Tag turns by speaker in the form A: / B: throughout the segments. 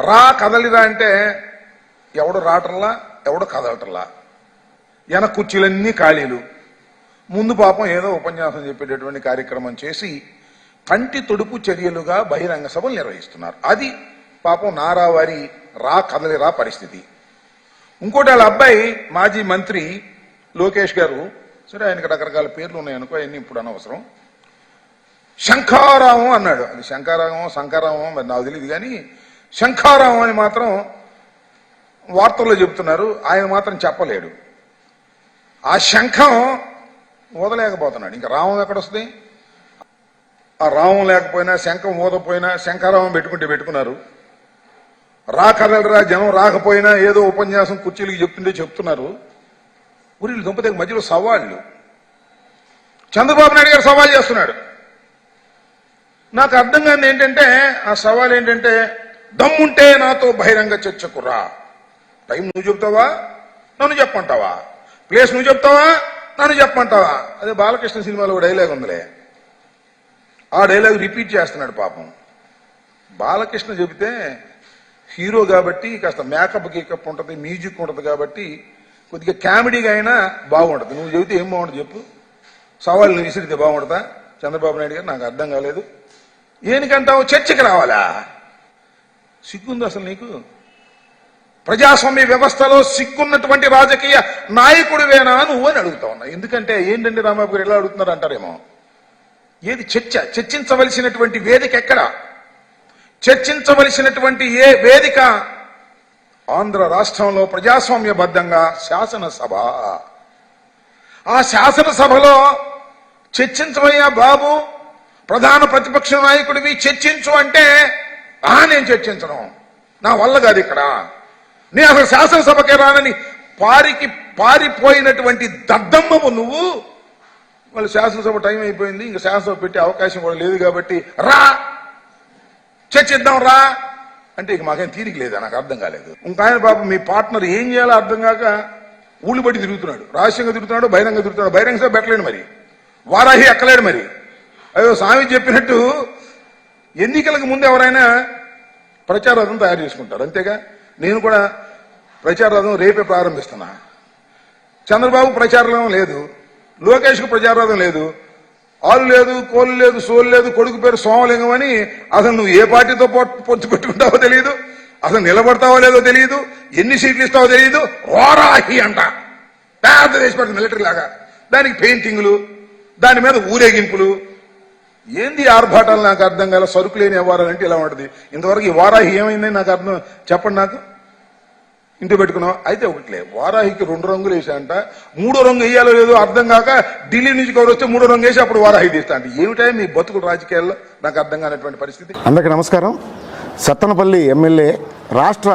A: రా కదలిరా అంటే ఎవడు రావటంలా ఎవడు కదలటంలా? వెనక కుర్చీలన్నీ ఖాళీలు. ముందు పాపం ఏదో ఉపన్యాసం చెప్పేటటువంటి కార్యక్రమం చేసి కంటి తొడుపు చర్యలుగా బహిరంగ సభలు నిర్వహిస్తున్నారు. అది పాపం నారావారి రా కదలిరా పరిస్థితి. ఇంకోటి వాళ్ళ అబ్బాయి మాజీ మంత్రి లోకేష్ గారు సరే ఆయనకి రకరకాల పేర్లు ఉన్నాయనుకో అవన్నీ ఇప్పుడు అనవసరం. శంఖారావం అన్నాడు. అది శంఖారావం శంఖారావం మరి నాకు తెలియదు కానీ శంఖారామం అని మాత్రం వార్తల్లో చెబుతున్నారు. ఆయన మాత్రం చెప్పలేడు. ఆ శంఖం ఊదలేకపోతున్నాడు. ఇంకా రామం ఎక్కడొస్తుంది? ఆ రామం లేకపోయినా శంఖం ఊదపోయినా శంఖారామం పెట్టుకుంటే పెట్టుకున్నారు. రాకదలరా జనం రాకపోయినా ఏదో ఉపన్యాసం కుర్చీలకి చెప్తుంటే చెప్తున్నారు. ఊరిళ్ళు దుంపతే మధ్యలో సవాళ్ళు. చంద్రబాబు నాయుడు గారు సవాల్ చేస్తున్నాడు. నాకు అర్థం కాని ఏంటంటే ఆ సవాల్ ఏంటంటే దమ్ముంటే నాతో బహిరంగ చర్చకు రా. టైం నువ్వు చెప్తావా? నన్ను చెప్పమంటావా? ప్లేస్ నువ్వు చెప్తావా? నన్ను చెప్పమంటావా? అదే బాలకృష్ణ సినిమాలో ఒక డైలాగ్ ఉందిలే. ఆ డైలాగ్ రిపీట్ చేస్తున్నాడు పాపం. బాలకృష్ణ చెబితే హీరో కాబట్టి కాస్త మేకప్ గేకప్ ఉంటుంది మ్యూజిక్ ఉంటుంది కాబట్టి కొద్దిగా కామెడీగా అయినా బాగుంటుంది. నువ్వు చెబితే ఏం బాగుంటుంది చెప్పు. సవాళ్ళు నువ్వు విసిరితే బాగుంటుందా? చంద్రబాబు నాయుడు గారు నాకు అర్థం కాలేదు. ఏనికంటావు? చర్చకి రావాలా? సిగ్గుంది అసలు నీకు? ప్రజాస్వామ్య వ్యవస్థలో సిగ్గున్నటువంటి రాజకీయ నాయకుడివేనా నువ్వు అని అడుగుతా ఉన్నా. ఎందుకంటే ఏంటండి రామబాబు గారు ఎలా అడుగుతున్నారు అంటారేమో? ఏది చర్చ? చర్చించవలసినటువంటి వేదిక ఎక్కడ? చర్చించవలసినటువంటి ఏ వేదిక? ఆంధ్ర రాష్ట్రంలో ప్రజాస్వామ్యబద్ధంగా శాసనసభ. ఆ శాసనసభలో చర్చించవయ్యా బాబు ప్రధాన ప్రతిపక్ష నాయకుడివి చర్చించు అంటే ఆ నేను చర్చించను. నా వల్ల కాదు ఇక్కడ. నేను అసలు శాసనసభకే రానని పారికి పారిపోయినటువంటి దద్దమ్మవు నువ్వు. వాళ్ళు శాసనసభ టైం అయిపోయింది. ఇంకా శాసనసభ పెట్టే అవకాశం కూడా లేదు కాబట్టి రా. చర్చిద్దాం రా. అంటే ఇక మాకేం తీరిక లేదా? నాకు అర్థం కాలేదు. ఇంకా ఆయన పాపం మీ పార్ట్నర్ ఏం చేయాలో అర్థం కాక ఊళ్ళు బట్టి తిరుగుతున్నాడు. రహస్యంగా తిరుగుతున్నాడు బహిరంగ తిరుగుతున్నాడు. బహిరంగ సభ పెట్టలేడు మరి. వారాహి ఎక్కలేడు మరి. అయ్యో స్వామి చెప్పినట్టు ఎన్నికలకు ముందు ఎవరైనా ప్రచార రథం తయారు చేసుకుంటారు. అంతేగా నేను కూడా ప్రచార రథం రేపే ప్రారంభిస్తున్నా. చంద్రబాబు ప్రచారం లేదు లోకేష్కు కు లేదు ఆలు లేదు కోలు లేదు సోలు లేదు కొడుకు పేరు సోమలింగం అని అసలు నువ్వు ఏ పార్టీతో పొ- పొత్తు పెట్టుకుంటావో తెలియదు అసలు నిలబడతావో లేదో తెలియదు ఎన్ని సీట్లు ఇస్తావో తెలియదు రోరాహి అంట. పెద్ద దేశపడి మిలిటరీ లాగా. దానికి పెయింటింగ్లు దాని మీద ఊరేగింపులు ఏంది ఆర్భాటాలు? నాకు అర్థం కాల. సరుకు లేని వ్యవహారాలు అంటే ఇలా ఉంటుంది. ఇంతవరకు ఈ వారాహి ఏమైందని నాకు అర్థం చెప్పండి నాకు. ఇంటి పెట్టుకున్నాం అయితే ఒకట్లే. వారాహికి రెండు రంగులు వేసాంట మూడో రంగు వేయాలో లేదో అర్థం కాక ఢిల్లీ నుంచి కవర్ వస్తే మూడో రంగు వేసి అప్పుడు వారాహి తీస్తా అంటే ఏమిటా మీ బతుకుడు రాజకీయాల్లో నాకు అర్థం కానటువంటి పరిస్థితి?
B: అందరికీ నమస్కారం. సత్తనపల్లి ఎమ్మెల్యే రాష్ట్ర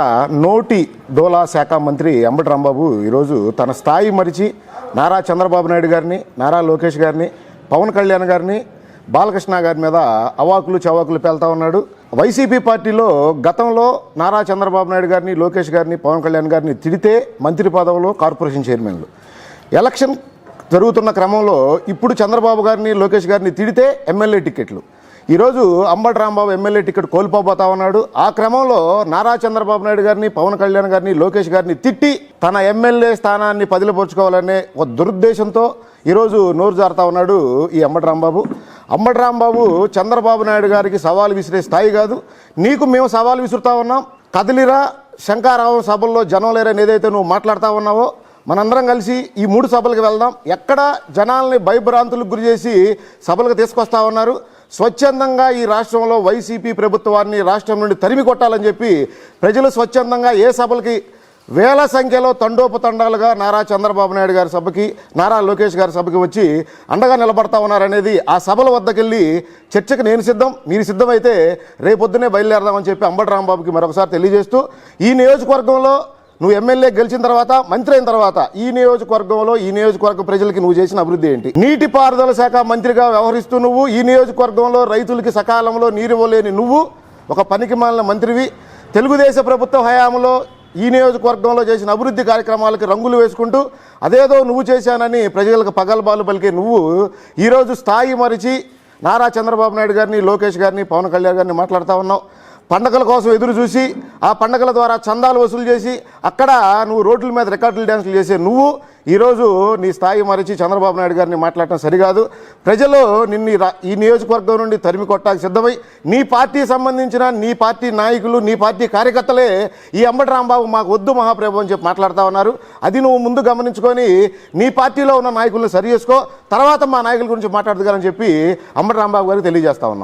B: నోటి డోలా శాఖ మంత్రి అంబటి రాంబాబు ఈరోజు తన స్థాయి మరిచి నారా చంద్రబాబు నాయుడు గారిని నారా లోకేష్ గారిని పవన్ కళ్యాణ్ గారిని బాలకృష్ణ గారి మీద అవాకులు చవాకులు పేల్తా ఉన్నాడు. వైసీపీ పార్టీలో గతంలో నారా చంద్రబాబు నాయుడు గారిని లోకేష్ గారిని పవన్ కళ్యాణ్ గారిని తిడితే మంత్రి పదవులు కార్పొరేషన్ చైర్మన్లు. ఎలక్షన్ జరుగుతున్న క్రమంలో ఇప్పుడు చంద్రబాబు గారిని లోకేష్ గారిని తిడితే ఎమ్మెల్యే టికెట్లు ఈరోజు అంబటి రాంబాబు ఎమ్మెల్యే టికెట్ కోల్పోబోతా ఉన్నాడు. ఆ క్రమంలో నారా చంద్రబాబు నాయుడు గారిని పవన్ కళ్యాణ్ గారిని లోకేష్ గారిని తిట్టి తన ఎమ్మెల్యే స్థానాన్ని పదిలపరుచుకోవాలనే ఒక దురుద్దేశంతో ఈరోజు నోరు జారుతా ఉన్నాడు ఈ అంబటి రాంబాబు. అమ్మడరాంబాబు రాంబాబు చంద్రబాబు నాయుడు గారికి సవాలు విసిరే స్థాయి కాదు. నీకు మేము సవాలు విసురుతా ఉన్నాం. కదిలిరా శంకారావు సభల్లో జనం లేరని ఏదైతే నువ్వు మాట్లాడుతూ ఉన్నావో మనందరం కలిసి ఈ మూడు సభలకు వెళ్దాం. ఎక్కడ జనాల్ని భయభ్రాంతులకు గురి చేసి సభలకు తీసుకొస్తా ఉన్నారు? స్వచ్ఛందంగా ఈ రాష్ట్రంలో వైసీపీ ప్రభుత్వాన్ని రాష్ట్రం నుండి తరిమి కొట్టాలని చెప్పి ప్రజలు స్వచ్ఛందంగా ఏ సభలకి వేల సంఖ్యలో తండోపతండాలుగా నారా చంద్రబాబు నాయుడు గారి సభకి నారా లోకేష్ గారి సభకి వచ్చి అండగా నిలబడతా ఉన్నారనేది ఆ సభల వద్దకెళ్ళి చర్చకు నేను సిద్ధం మీరు సిద్ధమైతే రేపొద్దునే బయలుదేరదామని చెప్పి అంబటి రాంబాబుకి మరొకసారి తెలియజేస్తూ ఈ నియోజకవర్గంలో నువ్వు ఎమ్మెల్యే గెలిచిన తర్వాత మంత్రి అయిన తర్వాత ఈ నియోజకవర్గంలో ఈ నియోజకవర్గ ప్రజలకి నువ్వు చేసిన అభివృద్ధి ఏంటి? నీటిపారుదల శాఖ మంత్రిగా వ్యవహరిస్తూ నువ్వు ఈ నియోజకవర్గంలో రైతులకి సకాలంలో నీరు ఇవ్వలేని నువ్వు ఒక పనికి మాలిన మంత్రివి. తెలుగుదేశం ప్రభుత్వ హయాంలో ఈ నియోజకవర్గంలో చేసిన అభివృద్ధి కార్యక్రమాలకి రంగులు వేసుకుంటూ అదేదో నువ్వు చేశానని ప్రజలకు పగలబాలు పలికే నువ్వు ఈరోజు స్థాయి మరిచి నారా చంద్రబాబు నాయుడు గారిని లోకేష్ గారిని పవన్ కళ్యాణ్ గారిని మాట్లాడుతూ ఉన్నావు. పండగల కోసం ఎదురు చూసి ఆ పండగల ద్వారా చందాలు వసూలు చేసి అక్కడ నువ్వు రోడ్ల మీద రికార్డులు డ్యాన్సులు చేసే నువ్వు ఈరోజు నీ స్థాయి మరిచి చంద్రబాబు నాయుడు గారిని మాట్లాడటం సరికాదు. ప్రజలు నిన్ను ఈ ఈ నియోజకవర్గం నుండి తరిమి కొట్టానికి సిద్ధమై నీ పార్టీ సంబంధించిన నీ పార్టీ నాయకులు నీ పార్టీ కార్యకర్తలే ఈ అంబటి రాంబాబు మాకు వద్దు మహాప్రభు అని చెప్పి మాట్లాడుతా ఉన్నారు. అది నువ్వు ముందు గమనించుకొని నీ పార్టీలో ఉన్న నాయకులను సరి చేసుకో తర్వాత మా నాయకుల గురించి మాట్లాడుతుగారని చెప్పి అంబటి రాంబాబు గారికి తెలియజేస్తా ఉన్నాం.